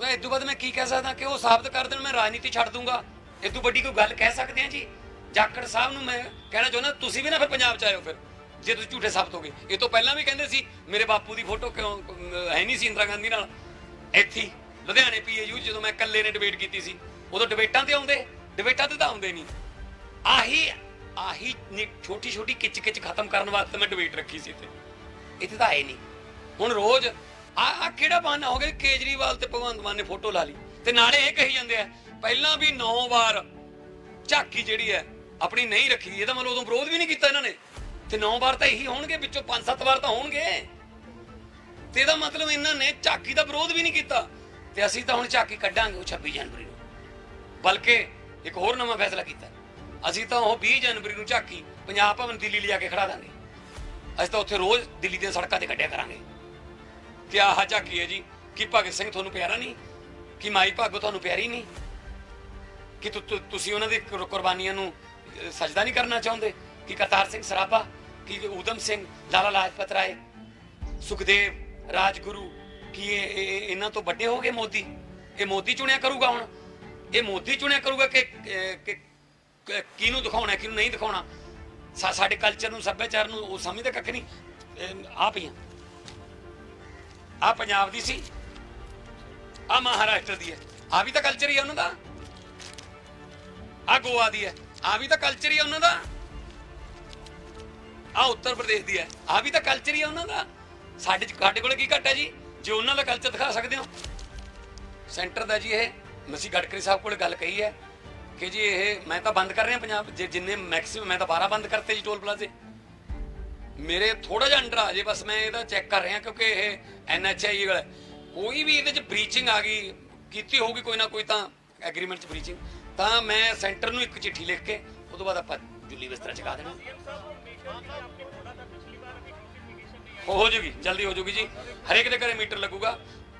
ਮੈਂ ਇਹ ਤੋਂ ਬਾਅਦ ਮੈਂ ਕੀ ਕਹਿ ਸਕਦਾ ਕਿ ਉਹ ਸਾਬਤ ਕਰ ਦੇਣ ਮੈਂ ਰਾਜਨੀਤੀ ਛੱਡ ਦੂੰਗਾ ਇਹ ਤੋਂ ਵੱਡੀ ਕੋਈ ਗੱਲ ਕਹਿ ਸਕਦੇ ਆ ਜੀ? ਜਾਖੜ ਸਾਹਿਬ ਨੂੰ ਮੈਂ ਕਹਿਣਾ ਚਾਹੁੰਦਾ, ਤੁਸੀਂ ਵੀ ਨਾ ਫਿਰ ਪੰਜਾਬ ਚ ਆਇਓ ਫਿਰ, ਜੇ ਤੁਸੀਂ ਝੂਠੇ ਸਾਬਤ ਹੋ ਇਹ ਤੋਂ ਪਹਿਲਾਂ ਵੀ ਕਹਿੰਦੇ ਸੀ, ਮੇਰੇ ਬਾਪੂ ਦੀ ਫੋਟੋ ਕਿਉਂ ਹੈ ਨਹੀਂ ਸੀ ਇੰਦਰਾ ਗਾਂਧੀ ਨਾਲ। ਇੱਥੇ ਲੁਧਿਆਣੇ ਪੀਏਯੂ ਜਦੋਂ ਮੈਂ ਇਕੱਲੇ ਨੇ ਡਿਬੇਟ ਕੀਤੀ ਸੀ, ਉਦੋਂ ਡਿਬੇਟਾਂ ਤੇ ਆਉਂਦੇ ਡਿਬੇਟਾਂ ਤੇ ਤਾਂ ਆਉਂਦੇ ਨਹੀਂ। ਆਹੀ ਆਹੀ ਛੋਟੀ ਛੋਟੀ ਕਿਚ ਕਿਚ ਖਤਮ ਕਰਨ ਵਾਸਤੇ ਮੈਂ ਡਿਬੇਟ ਰੱਖੀ ਸੀ ਇੱਥੇ। ਇੱਥੇ ਤਾਂ ਆਏ ਨਹੀਂ। ਹੁਣ ਰੋਜ਼, ਆ ਕਿਹੜਾ ਬਹਾਨਾ ਹੋ ਗਿਆ ਕੇਜਰੀਵਾਲ ਤੇ ਭਗਵੰਤ ਮਾਨ ਨੇ ਫੋਟੋ ਲਾ ਲਈ, ਤੇ ਨਾਲੇ ਇਹ ਕਹੀ ਜਾਂਦੇ ਆ ਪਹਿਲਾਂ ਵੀ 9 ਵਾਰ ਝਾਕੀ ਜਿਹੜੀ ਹੈ ਆਪਣੀ ਨਹੀਂ ਰੱਖੀ, ਇਹਦਾ ਮਤਲਬ ਉਦੋਂ ਵਿਰੋਧ ਵੀ ਨਹੀਂ ਕੀਤਾ ਇਹਨਾਂ ਨੇ। ਤੇ 9 ਵਾਰ ਤਾਂ ਇਹੀ ਹੋਣਗੇ, ਵਿੱਚੋਂ 5-7 ਵਾਰ ਤਾਂ ਹੋਣਗੇ। ਤੇ ਇਹਦਾ ਮਤਲਬ ਇਹਨਾਂ ਨੇ ਝਾਕੀ ਦਾ ਵਿਰੋਧ ਵੀ ਨਹੀਂ ਕੀਤਾ। ਤੇ ਅਸੀਂ ਤਾਂ ਹੁਣ ਝਾਕੀ ਕੱਢਾਂਗੇ ਉਹ 26 ਜਨਵਰੀ ਨੂੰ। ਬਲਕਿ ਇੱਕ ਹੋਰ ਨਵਾਂ ਫੈਸਲਾ ਕੀਤਾ। ਅਸੀਂ ਤਾਂ ਉਹ 20 ਜਨਵਰੀ ਨੂੰ ਝਾਕੀ ਪੰਜਾਬ ਭਵਨ ਦਿੱਲੀ ਲਿਆ ਕੇ ਖੜਾ ਦਾਂਗੇ। ਅਸੀਂ ਤਾਂ ਉੱਥੇ ਰੋਜ਼ ਦਿੱਲੀ ਦੀਆਂ ਸੜਕਾਂ ਤੇ ਕੱਢਿਆ ਕਰਾਂਗੇ। ਕਿ ਆਹ ਝਾਕੀ ਹੈ ਜੀ, ਕਿ ਭਗਤ ਸਿੰਘ ਤੁਹਾਨੂੰ ਪਿਆਰਾ ਨਹੀਂ? ਕਿ ਮਾਈ ਭਾਗੋ ਤੁਹਾਨੂੰ ਪਿਆਰੀ ਨਹੀਂ? ਕਿ ਤੁਸੀਂ ਉਹਨਾਂ ਦੀ ਕੁਰਬਾਨੀਆਂ ਨੂੰ ਅਹ, ਸਜਦਾ ਨਹੀਂ ਕਰਨਾ ਚਾਹੁੰਦੇ? ਕਿ ਕਰਤਾਰ ਸਿੰਘ ਸਰਾਭਾ ਕਿ ਊਧਮ ਸਿੰਘ ਲਾਲਾ ਲਾਜਪਤ ਰਾਏ ਸੁਖਦੇਵ ਰਾਜਗੁਰੂ ਕੀ ਇਹ ਇਹਨਾਂ ਤੋਂ ਵੱਡੇ ਹੋ ਗਏ ਮੋਦੀ? ਇਹ ਮੋਦੀ ਚੁਣਿਆ ਕਰੂਗਾ ਹੁਣ? ਇਹ ਮੋਦੀ ਚੁਣਿਆ ਕਰੂਗਾ ਕਿ ਕਿਹਨੂੰ ਦਿਖਾਉਣਾ ਕਿਹਨੂੰ ਨਹੀਂ ਦਿਖਾਉਣਾ? ਸਾਡੇ ਕਲਚਰ ਨੂੰ ਸੱਭਿਆਚਾਰ ਨੂੰ ਉਹ ਸਮਝਦਾ ਕੱਖ ਨਹੀਂ? ਆ ਪਈਆਂ। ਆ ਪੰਜਾਬ ਦੀ ਸੀ। ਆ ਮਹਾਰਾਸ਼ਟਰ ਦੀ ਹੈ। ਆ ਵੀ ਤਾਂ ਕਲਚਰ ਹੀ ਹੈ ਉਹਨਾਂ ਦਾ। ਆ ਗੋਆ ਦੀ ਹੈ। ਆ ਵੀ ਤਾਂ ਕਲਚਰ ਹੀ ਹੈ ਉਹਨਾਂ ਦਾ। ਆ ਉੱਤਰ ਪ੍ਰਦੇਸ਼ ਦੀ ਹੈ। ਆ ਵੀ ਤਾਂ ਕਲਚਰ ਹੀ ਹੈ ਉਹਨਾਂ ਦਾ। ਸਾਡੇ ਸਾਡੇ ਕੋਲ ਕੀ ਘੱਟ ਹੈ ਜੀ? ਜੇ ਉਹਨਾਂ ਦਾ ਕਲਚਰ ਦਿਖਾ ਸਕਦੇ ਹੋ। ਸੈਂਟਰ ਦਾ ਜੀ ਇਹ। ਮਸੀ ਗਡਕਰੀ ਸਾਹਿਬ ਕੋਲ ਗੱਲ ਕਹੀ ਹੈ ਕਿ ਜੀ ਇਹ ਮੈਂ ਤਾਂ ਬੰਦ ਕਰ ਰਿਹਾ ਪੰਜਾਬ। ਜੇ ਜਿੰਨੇ ਮੈਕਸਿਮਮ ਮੈਂ ਤਾਂ 12 ਬੰਦ ਕਰਤੇ ਜੀ ਟੋਲ ਪਲਾਜ਼ੇ ਮੇਰੇ ਥੋੜਾ ਜਿਹਾ ਅੰਡਰ ਆ ਜੇ, ਬਸ ਮੈਂ ਇਹਦਾ ਚੈੱਕ ਕਰ ਰਿਹਾ ਕਿਉਂਕਿ ਇਹ ਐਨਐਚਆਈ ਵਾਲਾ। ਕੋਈ ਵੀ ਇਹਦੇ ਚ ਬ੍ਰੀਚਿੰਗ ਆ ਗਈ। ਕੀਤੀ ਹੋਊਗੀ ਕੋਈ ਨਾ ਕੋਈ ਤਾਂ ਐਗਰੀਮੈਂਟ ਚ ਬ੍ਰੀਚਿੰਗ ਤਾਂ ਮੈਂ ਸੈਂਟਰ ਨੂੰ ਇੱਕ ਚਿੱਠੀ ਲਿਖ ਕੇ ਉਸ ਤੋਂ ਬਾਅਦ ਆਪਾਂ ਜੁੱਲੀ ਬਿਸਤਰਾ ਚਕਾ ਦੇਣਾ। ਹੋ ਹੋ ਜੂਗੀ, ਜਲਦੀ ਹੋ ਜੂਗੀ ਜੀ। ਹਰੇਕ ਦੇ ਘਰੇ ਮੀਟਰ ਲੱਗੂਗਾ।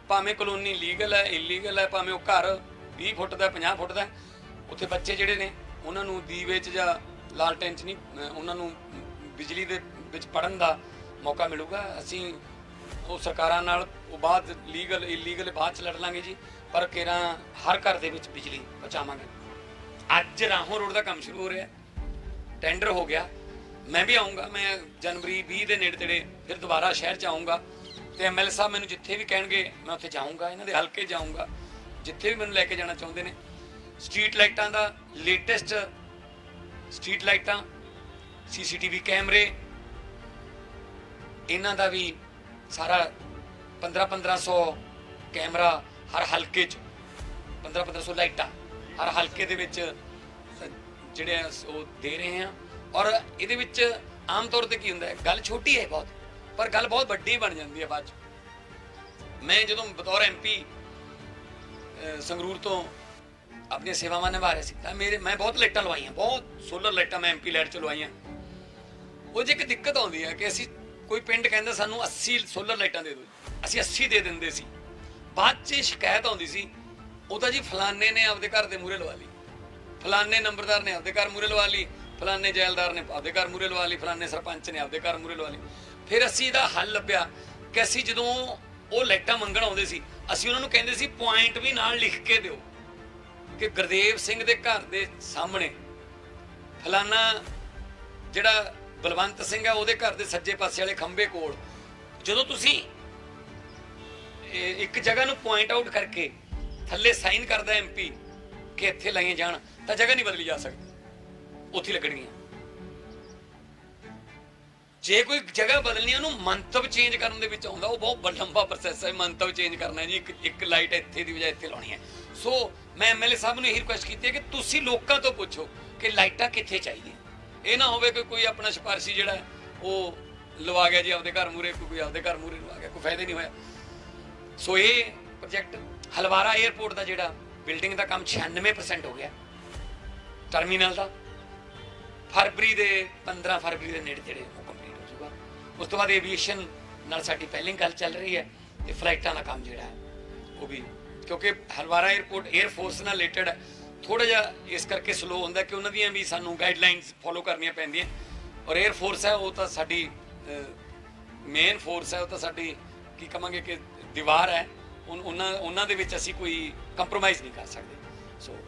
ਭਾਵੇਂ ਕਲੋਨੀ ਲੀਗਲ ਹੈ ਇਲੀਗਲ ਹੈ, ਭਾਵੇਂ ਉਹ ਘਰ 20 ਫੁੱਟ ਦਾ 50 ਫੁੱਟ ਦਾ ਉੱਥੇ ਬੱਚੇ ਜਿਹੜੇ ਨੇ, ਉਹਨਾਂ ਨੂੰ ਦੀਵੇ 'ਚ ਜਾਂ ਲਾਲਟੈਨ 'ਚ ਨਹੀਂ ਉਹਨਾਂ ਨੂੰ ਬਿਜਲੀ ਦੇ ਵਿੱਚ ਪੜਨ ਦਾ ਮੌਕਾ ਮਿਲੂਗਾ। ਅਸੀਂ ਉਹ ਸਰਕਾਰਾਂ ਨਾਲ ਉਹ ਬਾਅਦ ਲੀਗਲ ਇਲੀਗਲ ਬਾਅਦ ਚ ਲੜ ਲਾਂਗੇ ਜੀ, ਪਰ ਕਿਰਾਂ ਹਰ ਘਰ ਦੇ ਵਿੱਚ ਬਿਜਲੀ ਪਹੁੰਚਾਵਾਂਗੇ। ਅੱਜ ਰਾਹੋਂ ਰੋਡ ਦਾ ਕੰਮ ਸ਼ੁਰੂ ਹੋ ਰਿਹਾ ਟੈਂਡਰ ਹੋ ਗਿਆ। ਮੈਂ ਵੀ ਆਉਂਗਾ ਮੈਂ ਜਨਵਰੀ 20 ਦੇ ਨੇੜੇ ਤੇੜੇ ਫਿਰ ਦੁਬਾਰਾ ਸ਼ਹਿਰ ਚ ਆਉਂਗਾ ਤੇ ਐਮਐਲ ਸਾਹਿਬ ਮੈਨੂੰ ਜਿੱਥੇ ਵੀ ਕਹਿਣਗੇ, ਮੈਂ ਉੱਥੇ ਜਾਊਂਗਾ। ਇਹਨਾਂ ਦੇ ਹਲਕੇ ਜਾਊਂਗਾ। ਜਿੱਥੇ ਵੀ ਮੈਨੂੰ ਲੈ ਕੇ ਜਾਣਾ ਚਾਹੁੰਦੇ ਨੇ। ਸਟਰੀਟ ਲਾਈਟਾਂ ਦਾ ਲੇਟੈਸਟ ਸਟਰੀਟ ਲਾਈਟਾਂ ਸੀਸੀਟੀਵੀ ਕੈਮਰੇ, ਇਹਨਾਂ ਦਾ ਵੀ ਸਾਰਾ 15 1500 ਕੈਮਰਾ ਹਰ ਹਲਕੇ 'ਚ 15 1500 ਲਾਈਟਾਂ। ਹਰ ਹਲਕੇ ਦੇ ਵਿੱਚ ਜਿਹੜੇ ਆ ਉਹ ਦੇ ਰਹੇ ਆ। ਔਰ ਇਹਦੇ ਵਿੱਚ ਆਮ ਤੌਰ ਤੇ ਕੀ ਹੁੰਦਾ ਹੈ, ਗੱਲ ਛੋਟੀ ਹੈ ਬਹੁਤ, ਪਰ ਗੱਲ ਬਹੁਤ ਵੱਡੀ ਬਣ ਜਾਂਦੀ ਹੈ ਬਾਅਦ 'ਚ। ਮੈਂ ਜਦੋਂ ਬਤੌਰ ਐਮਪੀ ਸੰਗਰੂਰ ਤੋਂ ਆਪਣੀਆਂ ਸੇਵਾਵਾਂ ਨਿਭਾ ਰਿਹਾ ਸੀ, ਤਾਂ ਮੇਰੇ, ਮੈਂ ਬਹੁਤ ਲਾਈਟਾਂ ਲਵਾਈਆਂ, ਬਹੁਤ ਸੋਲਰ ਲਾਈਟਾਂ ਮੈਂ ਐਮਪੀ ਲਾਈਟ ਚ ਲਵਾਈਆਂ। ਉਹ 'ਚ ਇੱਕ ਦਿੱਕਤ ਆਉਂਦੀ ਹੈ ਕਿ ਅਸੀਂ ਕੋਈ ਪਿੰਡ ਕਹਿੰਦਾ ਸਾਨੂੰ 80 ਸੋਲਰ ਲਾਈਟਾਂ ਦੇ ਦਿਓ, ਅਸੀਂ 80 ਦੇ ਦਿੰਦੇ ਸੀ। ਬਾਅਦ 'ਚ ਸ਼ਿਕਾਇਤ ਆਉਂਦੀ ਸੀ ਉਹ ਤਾਂ ਜੀ ਫਲਾਨੇ ਨੇ ਆਪਦੇ ਘਰ ਦੇ ਮੂਹਰੇ ਲਵਾ ਲਈ। ਫਲਾਨੇ ਨੰਬਰਦਾਰ ਨੇ ਆਪਦੇ ਘਰ ਮੂਹਰੇ ਲਵਾ ਲਈ ਫਲਾਨੇ ਜੈਲਦਾਰ ਨੇ ਆਪਦੇ ਘਰ ਮੂਹਰੇ ਲਵਾ ਲਈ ਫਲਾਨੇ ਸਰਪੰਚ ਨੇ ਆਪਦੇ ਘਰ ਮੂਹਰੇ ਲਵਾ ਲਈ। ਫਿਰ ਅਸੀਂ ਇਹਦਾ ਹੱਲ ਲੱਭਿਆ ਕਿ ਅਸੀਂ ਜਦੋਂ ਉਹ ਲਾਈਟਾਂ ਮੰਗਣ ਆਉਂਦੇ ਸੀ, ਅਸੀਂ ਉਹਨਾਂ ਨੂੰ ਕਹਿੰਦੇ ਸੀ ਪੁਆਇੰਟ ਵੀ ਨਾਲ ਲਿਖ ਕੇ ਦਿਓ ਕਿ ਗੁਰਦੇਵ ਸਿੰਘ ਦੇ ਘਰ ਦੇ ਸਾਹਮਣੇ ਫਲਾਨਾ ਜਿਹੜਾ ਬਲਵੰਤ ਸਿੰਘ ਹੈ, ਉਹਦੇ ਘਰ ਦੇ ਸੱਜੇ ਪਾਸੇ ਵਾਲੇ ਖੰਬੇ ਕੋਲ ਜਦੋਂ ਤੁਸੀਂ ਇੱਕ ਜਗ੍ਹਾ ਨੂੰ ਪੁਆਇੰਟ ਆਊਟ ਕਰਕੇ ਥੱਲੇ ਸਾਈਨ ਕਰਦਾ ਐਮਪੀ ਕਿ ਇੱਥੇ ਲਾਈਆਂ ਜਾਣ, ਤਾਂ ਜਗ੍ਹਾ ਨਹੀਂ ਬਦਲੀ ਜਾ ਸਕਦੀ। ਉੱਥੇ ਲੱਗਣਗੀਆਂ। ਜੇ ਕੋਈ ਜਗ੍ਹਾ ਬਦਲਣੀ ਉਹਨੂੰ ਮੰਤਵ ਚੇਂਜ ਕਰਨ ਦੇ ਵਿੱਚ ਆਉਂਦਾ, ਉਹ ਬਹੁਤ ਲੰਬਾ ਪ੍ਰੋਸੈਸ ਹੈ, ਮੰਤਵ ਚੇਂਜ ਕਰਨਾ ਜੀ, ਇੱਕ ਇੱਕ ਲਾਈਟ ਇੱਥੇ ਦੀ ਬਜਾਏ ਇੱਥੇ ਲਾਉਣੀ ਹੈ। ਸੋ ਮੈਂ ਐਮਐਲਏ ਸਾਹਿਬ ਨੂੰ ਇਹ ਰਿਕੁਐਸਟ ਕੀਤੀ ਹੈ ਕਿ ਤੁਸੀਂ ਲੋਕਾਂ ਤੋਂ ਪੁੱਛੋ ਕਿ ਲਾਈਟਾਂ ਕਿੱਥੇ ਚਾਹੀਦੀਆਂ। ਇਹ ਨਾ ਹੋਵੇ ਕਿ ਕੋਈ ਆਪਣਾ ਸਿਫਾਰਸ਼ੀ ਜਿਹੜਾ ਉਹ ਲਵਾ ਗਿਆ ਜੀ ਆਪਦੇ ਘਰ ਮੂਰੇ ਕੋਈ ਆਪਦੇ ਘਰ ਮੂਰੇ ਲਵਾ ਗਿਆ, ਕੋਈ ਫਾਇਦਾ ਨਹੀਂ ਹੋਇਆ। ਸੋ ਇਹ ਪ੍ਰੋਜੈਕਟ ਹਲਵਾਰਾ 에어ਪੋਰਟ ਦਾ ਜਿਹੜਾ ਬਿਲਡਿੰਗ ਦਾ ਕੰਮ 96% ਹੋ ਗਿਆ। ਟਰਮੀਨਲ ਦਾ। ਫਰਵਰੀ ਦੇ 15 ਫਰਵਰੀ ਦੇ ਨੇੜੇ ਜਿਹੜੇ ਉਹ ਕੰਪਲੀਟ ਹੋ ਜੂਗਾ ਉਸ ਤੋਂ ਬਾਅਦ ਏਵੀਏਸ਼ਨ ਨਾਲ ਸਾਡੀ ਪਹਿਲੀ ਗੱਲ ਚੱਲ ਰਹੀ ਹੈ ਤੇ ਫਲਾਈਟਾਂ ਦਾ ਕੰਮ ਜਿਹੜਾ ਹੈ, ਉਹ ਵੀ ਕਿਉਂਕਿ ਹਲਵਾਰਾ 에어ਪੋਰਟ 에ਅਰਫੋਰਸ ਨਾਲ ਰਿਲੇਟਡ ਹੈ। ਥੋੜਾ ਜਿਹਾ ਇਸ ਕਰਕੇ ਸਲੋ ਹੁੰਦਾ ਕਿ ਉਹਨਾਂ ਦੀਆਂ ਵੀ ਸਾਨੂੰ ਗਾਈਡਲਾਈਨਸ ਫੋਲੋ ਕਰਨੀਆਂ ਪੈਂਦੀਆਂ। ਔਰ 에ਅਰਫੋਰਸ ਹੈ, ਉਹ ਤਾਂ ਸਾਡੀ ਮੇਨ ਫੋਰਸ ਹੈ, ਉਹ ਤਾਂ ਸਾਡੀ ਕੀ ਕਹਾਂਗੇ ਕਿ ਦੀਵਾਰ ਹੈ। ਉਹਨਾਂ ਉਹਨਾਂ ਦੇ ਵਿੱਚ ਅਸੀਂ ਕੋਈ ਕੰਪਰੋਮਾਈਜ਼ ਨਹੀਂ ਕਰ ਸਕਦੇ। ਸੋ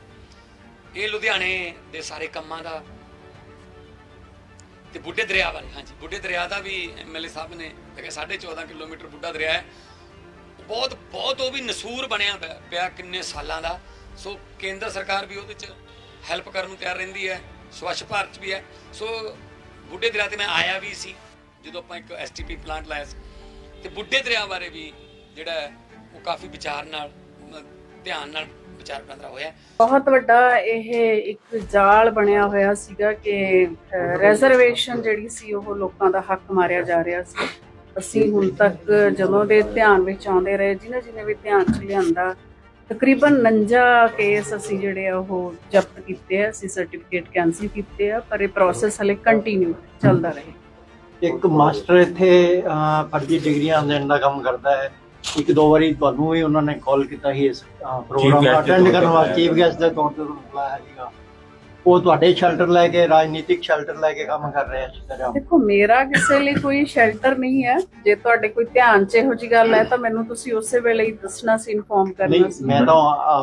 ਇਹ ਲੁਧਿਆਣੇ ਦੇ ਸਾਰੇ ਕੰਮਾਂ ਦਾ ਤੇ ਬੁੱਢੇ ਦਰਿਆ ਵਾਲੇ, ਹਾਂਜੀ, ਬੁੱਢੇ ਦਰਿਆ ਦਾ ਵੀ ਐਮਐਲਏ ਸਾਹਿਬ ਨੇ ਕਿ 14.5 ਕਿਲੋਮੀਟਰ ਬੁੱਢਾ ਦਰਿਆ ਹੈ। ਬਹੁਤ ਬਹੁਤ ਉਹ ਵੀ ਨਸੂਰ ਬਣਿਆ ਪਿਆ- ਪਿਆ ਕਿੰਨੇ ਸਾਲਾਂ ਦਾ। ਸੋ ਕੇਂਦਰ ਸਰਕਾਰ ਵੀ ਉਹਦੇ ਚ ਹੈਲਪ ਕਰਨ ਨੂੰ ਤਿਆਰ ਰਹਿੰਦੀ ਹੈ, ਸਵੱਛ ਭਾਰਤ ਵੀ ਹੈ। ਸੋ ਬੁੱਢੇ ਦਰਿਆ ਤੇ ਮੈਂ ਆਇਆ ਵੀ ਸੀ, ਜਦੋਂ ਆਪਾਂ ਇੱਕ ਐਸਟੀਪੀ ਪਲਾਂਟ ਲਾਇਆ ਸੀ। ਤੇ ਬੁੱਢੇ ਦਰਿਆ ਬਾਰੇ ਵੀ ਜਿਹੜਾ ਉਹ ਕਾਫੀ ਵਿਚਾਰ ਨਾਲ ਧਿਆਨ ਨਾਲ ਵਿਚਾਰ ਵਟਾਂਦਰਾ ਹੋਇਆ। ਬਹੁਤ ਵੱਡਾ ਇਹ ਇੱਕ ਜਾਲ ਬਣਿਆ ਹੋਇਆ ਸੀਗਾ ਕਿ ਰਿਜ਼ਰਵੇਸ਼ਨ ਜਿਹੜੀ ਸੀ ਉਹ ਲੋਕਾਂ ਦਾ ਹੱਕ ਮਾਰਿਆ ਜਾ ਰਿਹਾ ਸੀ। ਅਸੀਂ ਹੁਣ ਤੱਕ ਜਦੋਂ ਦੇ ਧਿਆਨ ਵਿੱਚ ਆਉਂਦੇ ਰਹੇ ਜਿਨ੍ਹਾਂ ਜਿਨ੍ਹਾਂ ਵੀ ਧਿਆਨ ਚ ਲਿਆਂਦਾ ਤਕਰੀਬਨ 49 ਕੇਸ ਅਸੀਂ ਜਿਹੜੇ ਆ ਉਹ ਜ਼ਬਤ ਕੀਤੇ ਆ ਅਸੀਂ ਸਰਟੀਫਿਕੇਟ ਕੈਂਸਲ ਕੀਤੇ ਆ ਪਰ ਇਹ ਪ੍ਰੋਸੈਸ ਹਲੇ ਕੰਟੀਨਿਊ ਚੱਲਦਾ ਰਹੇ। ਇੱਕ ਮਾਸਟਰ ਇੱਥੇ ਫਰਜ਼ੀ ਡਿਗਰੀਆਂ ਦੇਣ ਦਾ ਕੰਮ ਕਰਦਾ ਹੈ। ਇੱਕ ਦੋ ਵਾਰੀ ਤੁਹਾਨੂੰ ਵੀ ਉਹਨਾਂ ਨੇ ਕਾਲ ਕੀਤਾ ਸੀ ਇਸ ਪ੍ਰੋਗਰਾਮ ਦੇ ਅਟੈਂਡ ਕਰਨ ਵਾਸਤੇ ਚੀਫ ਗੈਸਟ ਦੇ ਤੌਰ ਤੇ ਬੁਲਾਇਆ ਸੀਗਾ। ਉਹ ਤੁਹਾਡੇ ਸ਼ੈਲਟਰ ਲੈ ਕੇ ਰਾਜਨੀਤਿਕ ਸ਼ੈਲਟਰ ਲੈ ਕੇ ਕੰਮ ਕਰ ਰਹੇ ਤਰ੍ਹਾਂ। ਦੇਖੋ ਮੇਰਾ ਕਿਸੇ ਲਈ ਕੋਈ ਸ਼ੈਲਟਰ ਨਹੀਂ ਹੈ। ਜੇ ਤੁਹਾਡੇ ਕੋਈ ਧਿਆਨ 'ਚ ਇਹੋ ਜੀ ਗੱਲ ਹੈ ਤਾਂ ਮੈਨੂੰ ਤੁਸੀਂ ਉਸੇ ਵੇਲੇ ਹੀ ਦੱਸਣਾ ਸੀ ਇਨਫੋਰਮ ਕਰਨਾ ਨਹੀਂ ਸੀ। ਮੈਂ ਤਾਂ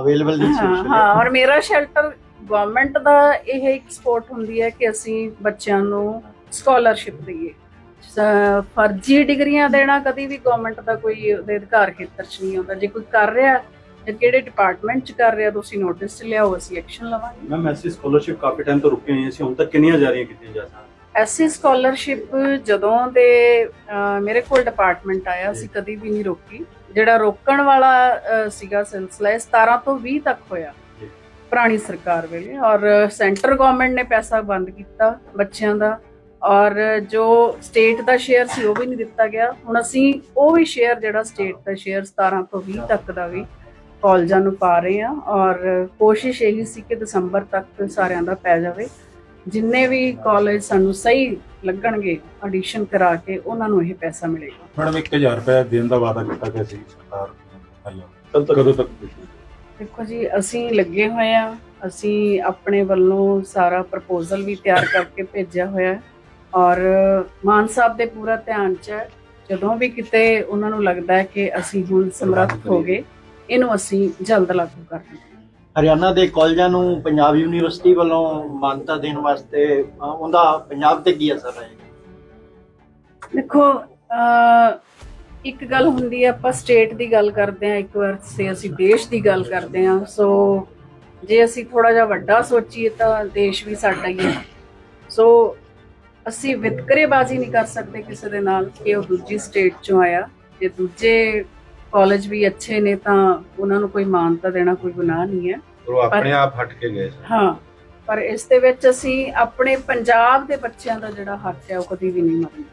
ਅਵੇਲੇਬਲ ਨਹੀਂ ਸੀ ਹਾਂ ਔਰ ਮੇਰਾ ਸ਼ੈਲਟਰ ਗਵਰਨਮੈਂਟ ਦਾ ਇਹ ਇੱਕ ਸਪੋਰਟ ਹੁੰਦੀ ਹੈ ਕਿ ਅਸੀਂ ਬੱਚਿਆਂ ਨੂੰ ਸਕਾਲਰਸ਼ਿਪ ਦਈਏ। ਫਰਜ਼ੀ ਡਿਗਰੀਆਂ ਦੇਣਾ ਕਦੀ ਵੀ ਗਵਰਨਮੈਂਟ ਦਾ ਕੋਈ ਉਹਦੇ ਅਧਿਕਾਰ ਖੇਤਰ 'ਚ ਨਹੀਂ ਆਉਂਦਾ। ਜੇ ਕੋਈ ਕਰ ਰਿਹਾ ਜਾਂ ਕਿਹੜੇ ਡਿਪਾਰਟਮੈਂਟ 'ਚ ਕਰ ਰਿਹਾ ਤੁਸੀਂ ਨੋਟਿਸ 'ਚ ਲਿਆਓ ਅਸੀਂ ਐਕਸ਼ਨ ਲਵਾਂਗੇ। ਮੈਮ ਐਸੀ ਸਕਾਲਰਸ਼ਿਪ ਕਾਫੀ ਟਾਈਮ ਤੋਂ ਰੁਕੀਆਂ ਹੋਈਆਂ ਸੀ ਹੁਣ ਤੱਕ ਕਿੰਨੀਆਂ ਜਾਰੀਆਂ ਕੀਤੀਆਂ ਜਾ ਸਕਦੀਆਂ? ਐਸੀ ਸਕਾਲਰਸ਼ਿਪ ਜਦੋਂ ਦੇ ਮੇਰੇ ਕੋਲ ਡਿਪਾਰਟਮੈਂਟ ਆਇਆ ਸੀ ਕਦੀ ਵੀ ਨਹੀਂ ਰੋਕੀ। ਜਿਹੜਾ ਰੋਕਣ ਵਾਲਾ ਸੀਗਾ ਸਿਲਸਿਲਾ ਇਹ 17 ਤੋਂ 20 ਤੱਕ ਹੋਇਆ। ਪੁਰਾਣੀ ਸਰਕਾਰ ਵੇਲੇ। ਔਰ ਸੈਂਟਰ ਗਵਰਨਮੈਂਟ ਨੇ ਪੈਸਾ ਬੰਦ ਕੀਤਾ ਬੱਚਿਆਂ ਦਾ। ਔਰ ਜੋ ਸਟੇਟ ਦਾ ਸ਼ੇਅਰ ਸੀ ਉਹ ਵੀ ਨਹੀਂ ਦਿੱਤਾ ਗਿਆ। ਹੁਣ ਅਸੀਂ ਉਹ ਵੀ ਸ਼ੇਅਰ ਜਿਹੜਾ ਸਟੇਟ ਦਾ ਸ਼ੇਅਰ 17 ਤੋਂ 20 ਤੱਕ ਦਾ ਵੀ ਕਾਲਜਾਂ ਨੂੰ ਪਾ ਰਹੇ ਹਾਂ ਔਰ ਕੋਸ਼ਿਸ਼ ਇਹੀ ਸੀ ਕਿ ਦਸੰਬਰ ਤੱਕ ਸਾਰਿਆਂ ਦਾ ਪੈ ਜਾਵੇ। ਜਿੰਨੇ ਵੀ ਕਾਲਜ ਸਾਨੂੰ ਸਹੀ ਲੱਗਣਗੇ ਆਡੀਸ਼ਨ ਕਰਾ ਕੇ ਉਹਨਾਂ ਨੂੰ ਇਹ ਪੈਸਾ ਮਿਲੇਗਾ। ਮੈਡਮ 1000 ਰੁਪਏ ਦੇਣ ਦਾ ਵਾਅਦਾ ਕੀਤਾ ਗਿਆ ਸੀ ਸਰਕਾਰ ਵੱਲੋਂ। ਕਦ ਤੱਕ। ਕਦੋਂ ਤੱਕ ਦੇਖੋ ਜੀ ਅਸੀਂ ਲੱਗੇ ਹੋਏ ਆ ਅਸੀਂ ਆਪਣੇ ਵੱਲੋਂ ਸਾਰਾ ਪ੍ਰਪੋਜ਼ਲ ਵੀ ਤਿਆਰ ਕਰਕੇ ਭੇਜਿਆ ਹੋਇਆ ਹੈ। ਔਰ ਮਾਨ ਸਾਹਿਬ ਦੇ ਪੂਰਾ ਧਿਆਨ ਚ ਜਦੋਂ ਵੀ ਕਿਤੇ ਉਹਨਾਂ ਨੂੰ ਲੱਗਦਾ ਹੈ ਕਿ ਅਸੀਂ ਹੁਣ ਸਮਰੱਥ ਹੋ ਗਏ ਇਹਨੂੰ ਅਸੀਂ ਜਲਦ ਲਾਗੂ ਕਰ ਦਿੰਦੇ ਹਰਿਆਣਾ ਦੇ ਕਾਲਜਾਂ ਨੂੰ ਪੰਜਾਬ ਯੂਨੀਵਰਸਿਟੀ ਵੱਲੋਂ ਮਾਨਤਾ ਦੇਣ ਵਾਸਤੇ ਉਹਦਾ ਪੰਜਾਬ ਤੇ ਕੀ ਅਸਰ ਰਹੇਗਾ ਦੇਖੋ ਇੱਕ ਗੱਲ ਹੁੰਦੀ ਹੈ ਆਪਾਂ ਸਟੇਟ ਦੀ ਗੱਲ ਕਰਦੇ ਹਾਂ ਇੱਕ ਵਾਰ ਸੇ ਅਸੀਂ ਦੇਸ਼ ਦੀ ਗੱਲ ਕਰਦੇ ਹਾਂ। ਸੋ ਜੇ ਅਸੀਂ ਥੋੜਾ ਜਿਹਾ ਵੱਡਾ ਸੋਚੀਏ ਤਾਂ ਦੇਸ਼ ਵੀ ਸਾਡਾ ਹੀ ਹੈ। ਸੋ ਅਸੀਂ ਵਿਤਕਰੇਬਾਜ਼ੀ ਨਹੀਂ ਕਰ ਸਕਦੇ ਕਿਸੇ ਦੇ ਨਾਲ ਕਿ ਉਹ ਦੂਜੀ ਸਟੇਟ ਚੋਂ ਆਇਆ। ਜੇ ਦੂਜੇ ਕਾਲਜ ਵੀ ਅੱਛੇ ਨੇ ਤਾਂ ਉਹਨਾਂ ਨੂੰ ਕੋਈ ਮਾਨਤਾ ਦੇਣਾ ਕੋਈ ਗੁਨਾਹ ਨਹੀਂ ਹੈ। ਉਹ ਆਪਣੇ ਆਪ ਹਟ ਕੇ ਗਏ ਹਾਂ ਪਰ ਇਸ ਦੇ ਵਿੱਚ ਅਸੀਂ ਆਪਣੇ ਪੰਜਾਬ ਦੇ ਬੱਚਿਆਂ ਦਾ ਜਿਹੜਾ ਹੱਕ ਹੈ ਉਹ ਕਦੀ ਵੀ ਨਹੀਂ ਮਰਨਾ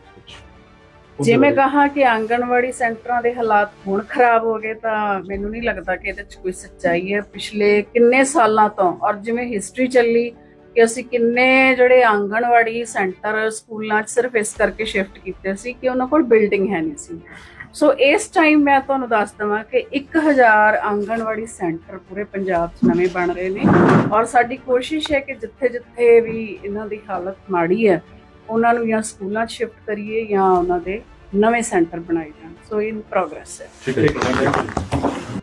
ਜੇ ਮੈਂ ਕਹਾ ਕਿ ਆਂਗਣਵਾੜੀ ਸੈਂਟਰਾਂ ਦੇ ਹਾਲਾਤ ਹੁਣ ਖਰਾਬ ਹੋ ਗਏ ਤਾਂ ਮੈਨੂੰ ਨਹੀਂ ਲੱਗਦਾ ਕਿ ਇਹਦੇ 'ਚ ਕੋਈ ਸੱਚਾਈ ਹੈ। ਪਿਛਲੇ ਕਿੰਨੇ ਸਾਲਾਂ ਤੋਂ ਔਰ ਜਿਵੇਂ ਹਿਸਟਰੀ ਚੱਲੀ ਕਿ ਅਸੀਂ ਕਿੰਨੇ ਜਿਹੜੇ ਆਂਗਣਵਾੜੀ ਸੈਂਟਰ ਸਕੂਲਾਂ 'ਚ ਸਿਰਫ ਇਸ ਕਰਕੇ ਸ਼ਿਫਟ ਕੀਤੇ ਸੀ ਕਿ ਉਹਨਾਂ ਕੋਲ ਬਿਲਡਿੰਗ ਹੈ ਨਹੀਂ ਸੀ। ਸੋ ਇਸ ਟਾਈਮ ਮੈਂ ਤੁਹਾਨੂੰ ਦੱਸ ਦਵਾਂ ਕਿ 1000 ਆਂਗਣਵਾੜੀ ਸੈਂਟਰ ਪੂਰੇ ਪੰਜਾਬ 'ਚ ਨਵੇਂ ਬਣ ਰਹੇ ਨੇ ਔਰ ਸਾਡੀ ਕੋਸ਼ਿਸ਼ ਹੈ ਕਿ ਜਿੱਥੇ-ਜਿੱਥੇ ਵੀ ਇਹਨਾਂ ਦੀ ਹਾਲਤ ਮਾੜੀ ਹੈ, ਉਹਨਾਂ ਨੂੰ ਜਾਂ ਸਕੂਲਾਂ 'ਚ ਸ਼ਿਫਟ ਕਰੀਏ ਜਾਂ ਉਹਨਾਂ ਦੇ ਨਵੇਂ ਸੈਂਟਰ ਬਣਾਏ ਜਾਣ। ਸੋ ਇਨ ਪ੍ਰੋਗਰੈਸ ਹੈ। ਠੀਕ ਹੈ